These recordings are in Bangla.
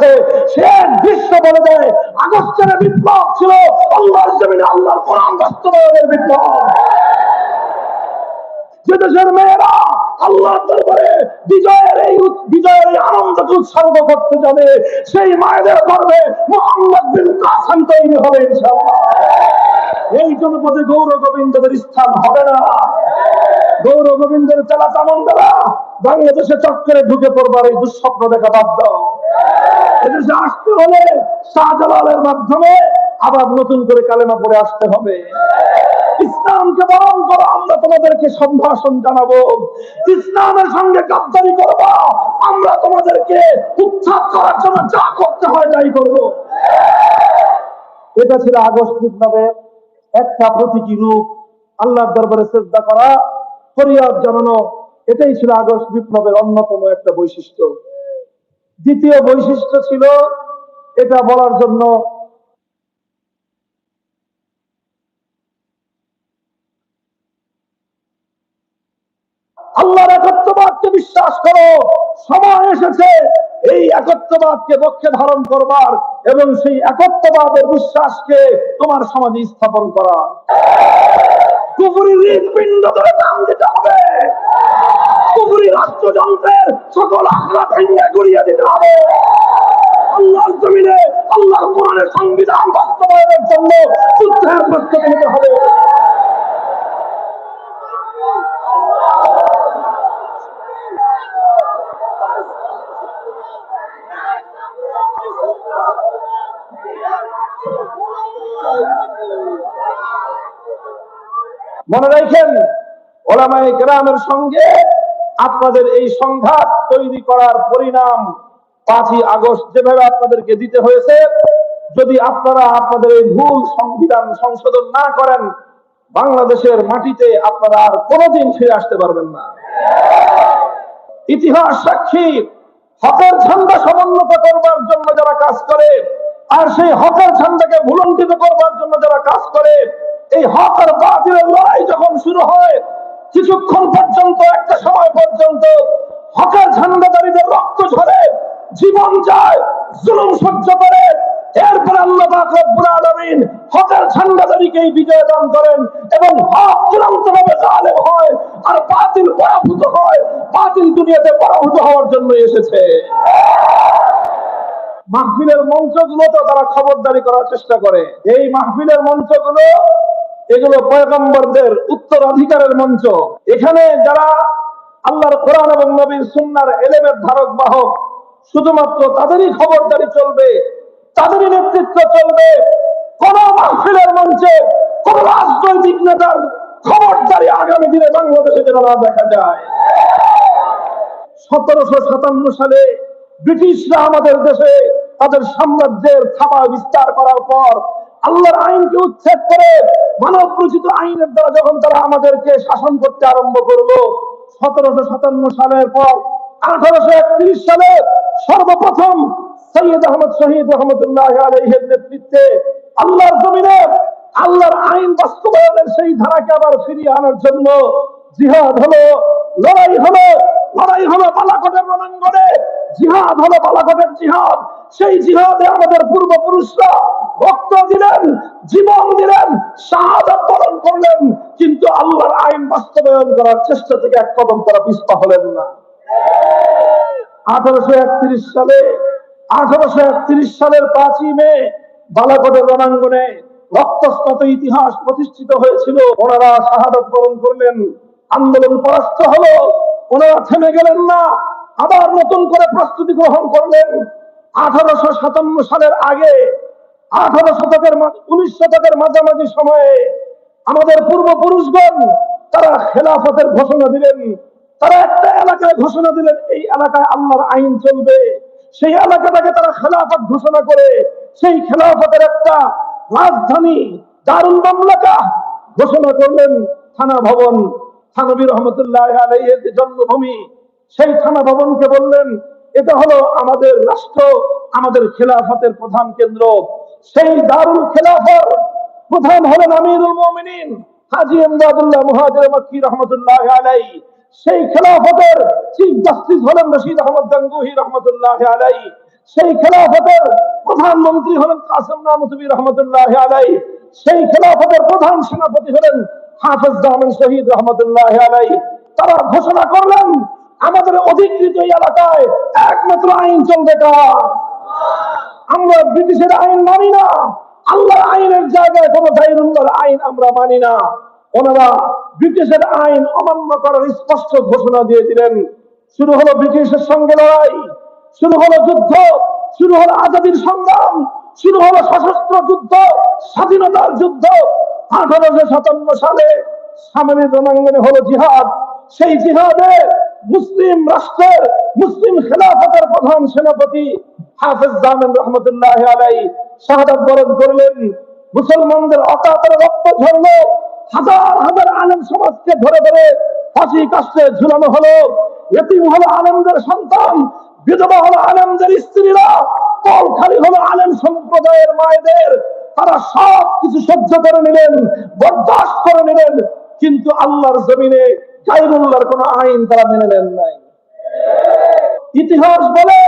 যাচ্ছে সে দৃশ্য বলে দেয় আগস্টের বিপ্লব ছিল আল্লাহর জমিনে আল্লাহর কোরআন বাস্তবায়নের বিপ্লব। যে দেশের মেয়েরা দরবারে বিজয়ের এই বিজয়ের এই আনন্দকে উৎসর্গ করতে যাবে, সেই মায়েদের গর্বে মোহাম্মদ বিন তৈরি হবে এই জনপদে গৌর গোবিন্দদের স্থান হবে না। গৌর গোবিন্দের চেলা চামন্দারা বাংলাদেশে চক্করে ঢুকে পড়বার এই দুঃস্বপ্ন দেখা বাদ দাও এদেশে আসতে হলে শাহজালালের মাধ্যমে আবার নতুন করে কালেমা পড়ে আসতে হবে। ইসলামকে বরণ করো, আমরা তোমাদেরকে সম্ভাষণ জানাব। ইসলামের সঙ্গে গাদ্দারি করবা, আমরা তোমাদেরকে উচ্ছাদ করার জন্য যা করতে হয় তাই করব। এটা ছিল আগস্ট বিপ্লবের একটা প্রতীকী রূপ, আল্লাহর দরবারে চেষ্টা করা, ফরিয়াদ জানানো এটাই ছিল আগস্ট বিপ্লবের অন্যতম একটা বৈশিষ্ট্য। দ্বিতীয় বৈশিষ্ট্য ছিল এটা বলার জন্য আল্লাহর একত্ববাদকে বিশ্বাস করো, সময় এসেছে এই একত্ববাদকে পক্ষে ধারণ করবার এবং সেই একত্ববাদের বিশ্বাসকে তোমার সমাজে স্থাপন করা। কুপুরি হৃদপিণ্ড ধরে দাম দিতে রাষ্ট্রযন্ত্রের সকল আখড়া ভেঙে গড়িয়ে দিতে হবে। আল্লাহর জমিনে কোরআনের সংবিধান বাস্তবায়নের জন্য যুদ্ধের প্রস্তুতি নিতে হবে। মনে রাখেন ওলামাই গ্রামের সঙ্গে আপনাদের এই সংঘাত তৈরি করার পরিণাম পাঁচই আগস্ট যেভাবে আপনাদেরকে দিতে হয়েছে, যদি আপনারা আপনাদের এই ভুল সংবিধান সংশোধন না করেন, বাংলাদেশের মাটিতে আপনারা আর কোনোদিন ফিরে আসতে পারবেন না। ইতিহাস সাক্ষী, হকের ঝান্ডা সমুন্নত করবার জন্য যারা কাজ করে, আর সেই হকের ঝান্ডাকে ভুলণ্ঠিত করবার জন্য যারা কাজ করে, এই হক আর বাতিলের লড়াই যখন শুরু হয় কিছুক্ষণ পর্যন্ত, একটা সময় পর্যন্ত হকের ঝান্ডাদারীদের রক্ত ঝরে, জীবন যায়, জুলুম সহ্য করে। এরপরে আল্লাহ রব্বুল আলামিন হকের বিজয় দান করেন এবং হক চূড়ান্তভাবে জালেম হয় আর বাতিল পরাভূত হয়। বাতিল দুনিয়াতে পরাভূত হওয়ার জন্য এসেছে। মাহফিলের মঞ্চগুলো তো তারা খবরদারি করার চেষ্টা করে। এই মাহফিলের মঞ্চগুলো এগুলো পয়গম্বরদের উত্তরাধিকারের মঞ্চ। এখানে যারা আল্লাহর কোরআন এবং নবীর সুন্নার এলেমের ধারক বাহক, শুধুমাত্র তাদেরই খবরদারি চলবে, তাদেরই নেতৃত্ব চলবে, কোন মাহফিলের মঞ্চে, কোন রাজনৈতিক নেতার খবরদারি আগামী দিনে বাংলাদেশে যেন না দেখা যায়। সতেরোশো সাতান্ন সালে ব্রিটিশরা আমাদের দেশে তাদের সাম্রাজ্যের থাবা বিস্তার করার পর আল্লাহর আইনকে উচ্ছেদ করে মানব রচিত আইনের দ্বারা যখন তারা আমাদেরকে শাসন করতে আরম্ভ করল, সতেরোশো সাতান্ন সালের পর, আঠারোশো একত্রিশ সালে সর্বপ্রথম সৈয়দ আহমদ শহীদ রহমতুল্লাহ আলহের নেতৃত্বে আল্লাহর জমিনে আল্লাহর আইন বাস্তবায়নের সেই ধারাকে আবার ফিরিয়ে আনার জন্য জিহাদ হলো, লড়াই হলো লড়াই হলো বালাকোটের রণাঙ্গনে, জিহাদ হলো বালাকোটের জিহাদ। সেই জিহাদে আমাদের পূর্বপুরুষরা রক্ত দিলেন, জীবন দিলেন, শাহাদাত বরণ করলেন, কিন্তু আল্লাহর আইন বাস্তবায়ন করার চেষ্টা থেকে এক কদম তারা পিস্পা হলেন না। আঠারোশো একত্রিশ সালে, আঠারোশো একত্রিশ সালের পাঁচই মে বালাকোটের রণাঙ্গনে রক্তস্নাত ইতিহাস প্রতিষ্ঠিত হয়েছিল। ওনারা শাহাদত বরণ করলেন। আন্দোলন পরাস্ত হলো। ওনারা থেমে গেলেন না। আবার নতুন করে প্রস্তুতি গ্রহণ করলেন। আঠারোশো সাতান্ন সালের আগে, আঠারো শতকের উনিশ শতকের মাঝামাঝি সময়ে আমাদের পূর্বপুরুষগণ তারা খেলাফতের ঘোষণা দিলেন। তারা একটা এলাকায় ঘোষণা দিলেন, এই এলাকায় আল্লাহর আইন চলবে। সেই এলাকাটাকে তারা খেলাফত ঘোষণা করে, সেই খেলাফতের একটা রাজধানী দারুল মামলাকা ঘোষণা করলেন থানা ভবন। থানবী রহমতুল্লাহ যে জন্মভূমি, সেই থানা ভবনকে বললেন, এটা হলো আমাদের রাষ্ট্র, আমাদের খেলাফতের প্রধান কেন্দ্র। সেই দারুল খেলাফত প্রধান হলেন আমিরুল হাজী এমদাদুল্লাহ মুহাজির মক্কি রহমতুল্লাহ আলাই। সেই খেলাফতের চিফ জাস্টিস হলেন রশিদ আহমদ গাঙ্গুহি রহমতুল্লাহ আলাই। সেই খেলাফতের প্রধানমন্ত্রী হলেন কাসেম নামতুবি রহমতুল্লাহ আলাই। সেই খেলাফতের প্রধান সেনাপতি হলেন হাফেজ শহীদ রহমতুল্লাহ আলাই তারা ঘোষণা করলেন, আমাদের অধিকৃত এলাকায় একমাত্র আইন চলবে কার আমরা ব্রিটিশের আইন মানি না আইনের জায়গায় আইন আমরা মানি না। ওনারা ব্রিটিশের আইন অমান্য করার স্পষ্ট ঘোষণা দিয়ে দিলেন। শুরু হলো ব্রিটিশের সঙ্গে লড়াই, শুরু হলো যুদ্ধ, শুরু হলো আজাদির সংগ্রাম, শুরু হলো সশস্ত্র যুদ্ধ, স্বাধীনতার যুদ্ধ। আঠারোশো সাতান্ন সালে সামরিক রণাঙ্গনে হলো জিহাদ। সেই জিহাদে মুসলিম রাষ্ট্রের, মুসলিম খেলাফতের প্রধান সেনাপতি হাফেজ জামিন রহমতুল্লাহ আলাই শাহাদাত বরণ করলেন। মুসলমানদের অকাতরে রক্ত ঝরলো। হাজার হাজার আলেম সমাজকে ধরে ধরে ফাঁসি কাস্টে ঝুলানো হলো। এতিম হলো আনন্দের সন্তান, বিধবা হলো আনন্দের স্ত্রীরা, কল খালি হলো আলেম সম্প্রদায়ের মায়েদের। তারা সব কিছু সহ্য করে নিলেন, বরদাস্ত করে নিলেন, কিন্তু আল্লাহর জমিনে গাইরুল্লাহর কোন আইন তারা মেনে নেন নাই। ইতিহাস বলে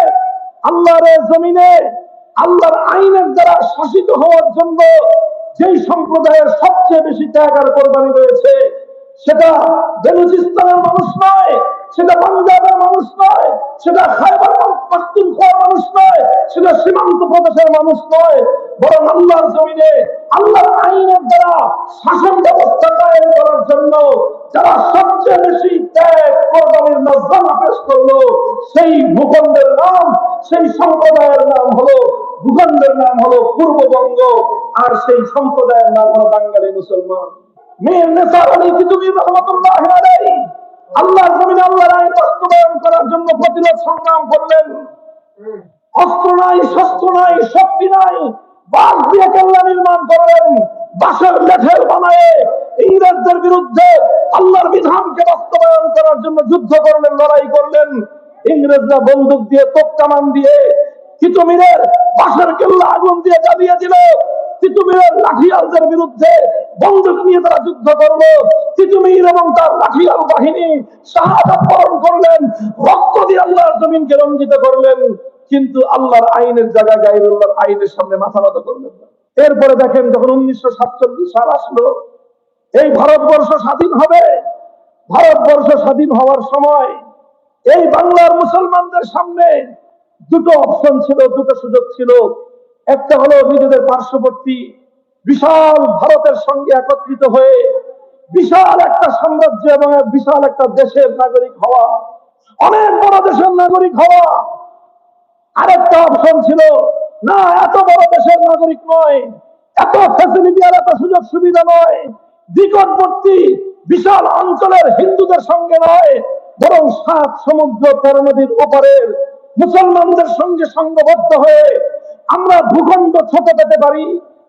আল্লাহর জমিনে, আল্লাহর আইনের দ্বারা শাসিত হওয়ার জন্য যেই সম্প্রদায়ের সবচেয়ে বেশি ত্যাগ আর কোরবানি রয়েছে, সেটা বেলুচিস্তানের মানুষ নয়, সেটা পাঞ্জাবের মানুষ নয়, সেটা খাইবার পাখতুনখোয়ার মানুষ নয়, সেটা সীমান্ত প্রদেশের মানুষ নয় বরং আল্লাহর জমিনে, আল্লাহর আইনের দ্বারা শাসন ব্যবস্থা কায়েম করার জন্য যারা সবচেয়ে বেশি ত্যাগ, কোরবানির নজরানা পেশ করল, সেই ভূখণ্ডের নাম, সেই সম্প্রদায়ের নাম হলো, ভূখণ্ডের নাম হলো পূর্ববঙ্গ, আর সেই সম্প্রদায়ের নাম হলো বাঙালি মুসলমান। মীর নেসার আলী তিতুমির রহমতুল্লাহ আলাইহি? আল্লাহর জমিনে আল্লাহর আইন বাস্তবায়ন করার জন্য প্রতিরোধ সংগ্রাম করলেন। অস্ত্র নাই, শস্ত্র নাই, শক্তি নাই দিয়ে নির্মাণ করলেন। বাসের ইংরেজদের বিরুদ্ধে আল্লাহর বিধানকে বাস্তবায়ন করার জন্য যুদ্ধ করলেন, লড়াই করলেন। ইংরেজরা বন্দুক দিয়ে দিয়ে তিতুমিরের বাসের কেল্লা আগুন দিয়ে জ্বালিয়ে দিল। তিতুমিরের লাঠিয়ালদের বিরুদ্ধে বন্দুক নিয়ে তারা যুদ্ধ করল। তিতুমির এবং তার লাঠিয়াল বাহিনী শাহাদাত বরণ করলেন। রক্ত দিয়ে আল্লাহর জমিনকে রঞ্জিত করলেন। কিন্তু আল্লাহর আইনের জায়গায় গাইরুল্লাহর আইনের সামনে মাথা নত করলেন এরপরে দেখেন যখন উনিশশো সাতচল্লিশ সাল আসলো, এই ভারতবর্ষ স্বাধীন হবে। ভারতবর্ষ স্বাধীন হওয়ার সময় এই বাংলার মুসলমানদের সামনে দুটো অপশন ছিল, দুটো সুযোগ ছিল। একটা হলো নিজেদের পার্শ্ববর্তী বিশাল ভারতের সঙ্গে একত্রিত হয়ে বিশাল একটা সাম্রাজ্য এবং বিশাল একটা দেশের নাগরিক হওয়া, অনেক বড় দেশের নাগরিক হওয়া আরেকটা অপশন ছিল, না, এত বড় দেশের নাগরিক নয়, এত ফ্যাসিলিটি আর এত সুযোগ সুবিধা নয়, নিকটবর্তী বিশাল অঞ্চলের হিন্দুদের সঙ্গে নয়, বরং সাত সমুদ্র তেরো নদীর ওপারের মুসলমানদের সঙ্গে সঙ্গবদ্ধ হয়ে আমরা ভূখণ্ড ছোট পেতে পারি,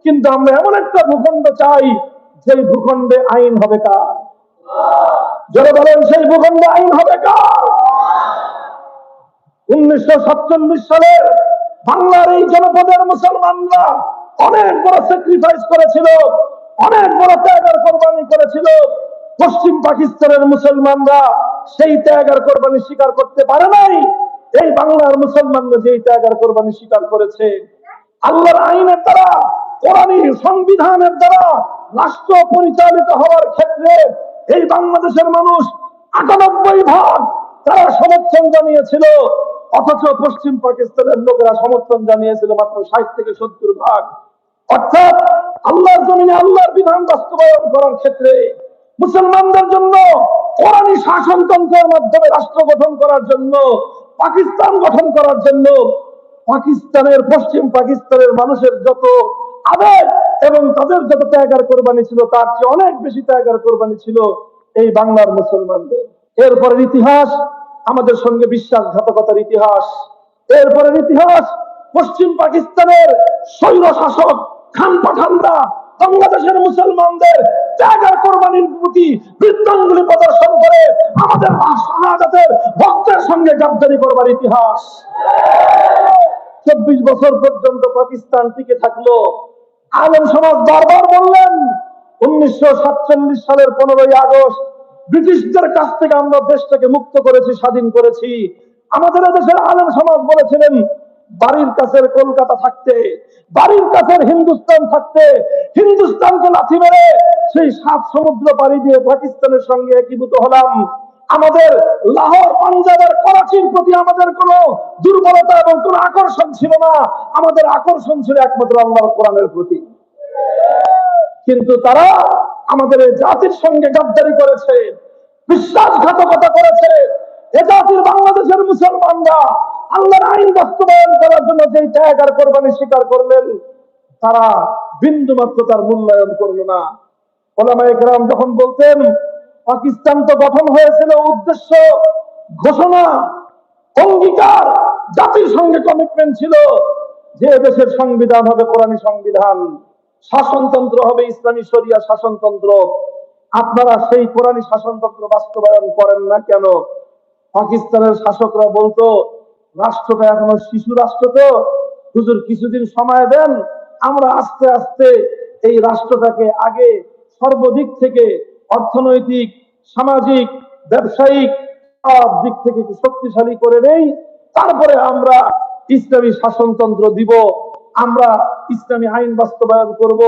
কিন্তু আমরা এমন একটা ভূখণ্ড চাই যে ভূখণ্ডে আইন হবে কার? যারা বলেন, সেই ভূখণ্ডে আইন হবে কার? উনিশশো সাতচল্লিশ সালের বাংলার এই জনপদের মুসলমানরা অনেক বড় স্যাক্রিফাইস করেছিল, অনেক বড় ত্যাগের কোরবানি করেছিল। পশ্চিম পাকিস্তানের মুসলমানরা সেই ত্যাগের কোরবানি স্বীকার করতে পারে নাই। এই বাংলার মুসলমানরা যেই ত্যাগের কোরবানি স্বীকার করেছে, আল্লাহর আইনের দ্বারা, কোরআনী সংবিধানের দ্বারা রাষ্ট্র পরিচালিত হওয়ার ক্ষেত্রে এই বাংলাদেশের মানুষ আটানব্বই ভাগ তারা সমর্থন জানিয়েছিল। অথচ পশ্চিম পাকিস্তানের লোকেরা সমর্থন জানিয়েছিল মাত্র ষাট থেকে সত্তর ভাগ। অর্থাৎ আল্লাহর জমিনে আল্লাহর বিধান বাস্তবায়ন করার ক্ষেত্রে মুসলমানদের জন্য কোরআনী শাসনতন্ত্রের মাধ্যমে রাষ্ট্র গঠন করার জন্য, পাকিস্তান গঠন করার জন্য পাকিস্তানের, পশ্চিম পাকিস্তানের মানুষের যত আবেগ এবং তাদের যত ত্যাগার কোরবানি ছিল, তার চেয়ে অনেক বেশি ত্যাগার কোরবানি ছিল এই বাংলার মুসলমানদের। এরপরের ইতিহাস আমাদের সঙ্গে বিশ্বাসঘাতকতার ইতিহাস। এরপরের ইতিহাস, পশ্চিম পাকিস্তানের স্বৈর শাসক খান পাঠানরা, বাংলাদেশের মুসলমানদের ত্যাগার কোরবানির প্রতি বৃত্তাঙ্গুলি প্রদর্শন করে আমাদের শাহাদাতের ভক্তের সঙ্গে গাদ্দারি করবার ইতিহাস। চব্বিশ বছর পর্যন্ত পাকিস্তান টিকে থাকল। আলম সমাজ বারবার বললেন, উনিশশো সাতচল্লিশ সালের পনেরোই আগস্ট ব্রিটিশদের কাছ থেকে আমরা দেশটাকে মুক্ত করেছি, স্বাধীন করেছি। আমাদের দেশের আলম সমাজ বলেছিলেন, বাড়ির কাছের কলকাতা থাকতে, বাড়ির কাছের হিন্দুস্তান থাকতে, হিন্দুস্তানকে লাথি মেরে সেই সাত সমুদ্র পাড়ি দিয়ে পাকিস্তানের সঙ্গে একীভূত হলাম। আমাদের লাহোর, পাঞ্জাবের করাচির প্রতি আমাদের কোনো দুর্বলতা এবং কোনো আকর্ষণ ছিল না। আমাদের আকর্ষণ ছিল একমাত্র আল্লাহর কোরআনের প্রতি। কিন্তু তারা আমাদের জাতির সঙ্গে গাদ্দারি করেছে। বিশ্বাসঘাতকতা করেছে এ বাংলাদেশের মুসলমানরা। আল্লাহর আইন বাস্তবায়ন করার জন্য যেই ত্যাগ আর কোরবানি স্বীকার করলেন, তারা বিন্দু মাত্র তার মূল্যায়ন করল না। ওলামায়ে কেরাম যখন বলতেন, পাকিস্তান তো গঠন হয়েছিল উদ্দেশ্য, ঘোষণা, অঙ্গীকার, জাতির সঙ্গে কমিটমেন্ট ছিল। যে দেশের সংবিধান হবে কোরআনী সংবিধান, শাসনতন্ত্র হবে ইসলামী শরিয়া শাসনতন্ত্র। আপনারা সেই কোরআনী শাসনতন্ত্র বাস্তবায়ন করেন না কেন? পাকিস্তানের শাসকরা বলতো, রাষ্ট্রটা এখনও শিশু রাষ্ট্র তো। হুজুর, কিছুদিন সময় দেন, আমরা আস্তে আস্তে এই রাষ্ট্রটাকে আগে সর্বদিক থেকে অর্থনৈতিক, সামাজিক, ব্যবসায়িক সব দিক থেকে শক্তিশালী করে নেই। তারপরে আমরা ইসলামী শাসনতন্ত্র দিব, আমরা ইসলামী আইন বাস্তবায়ন করব।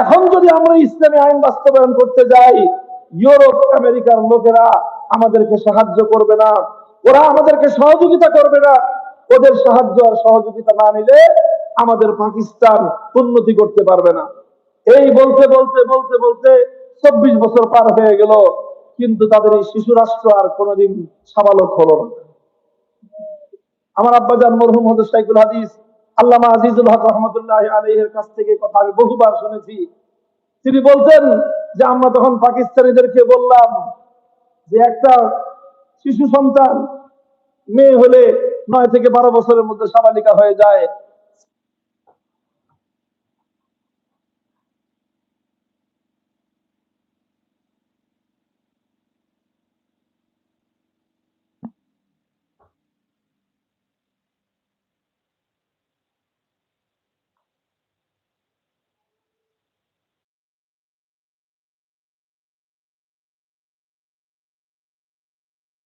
এখন যদি আমরা ইসলামী আইন বাস্তবায়ন করতে যাই, ইউরোপ, আমেরিকার লোকেরা আমাদেরকে সাহায্য করবে না। ওরা আমাদেরকে সহযোগিতা করবে না। ওদের সাহায্য আর সহযোগিতা না নিলে আমাদের পাকিস্তান উন্নতি করতে পারবে না। এই বলতে বলতে বলতে বলতে চব্বিশ বছর পার হয়ে গেল, কিন্তু তাদের এই শিশু রাষ্ট্র আর কোনোদিন সাবালক হলো না। আমার আব্বাজান মরহুম হদ সাইকুল হাদিস আল্লামা আজিজুল হক রহমতুল্লাহ আলহের কাছ থেকে কথা আমি বহুবার শুনেছি। তিনি বলতেন যে, আমরা তখন পাকিস্তানিদেরকে বললাম যে, একটা শিশু সন্তান মেয়ে হলে নয় থেকে বারো বছরের মধ্যে সাবালিকা হয়ে যায়।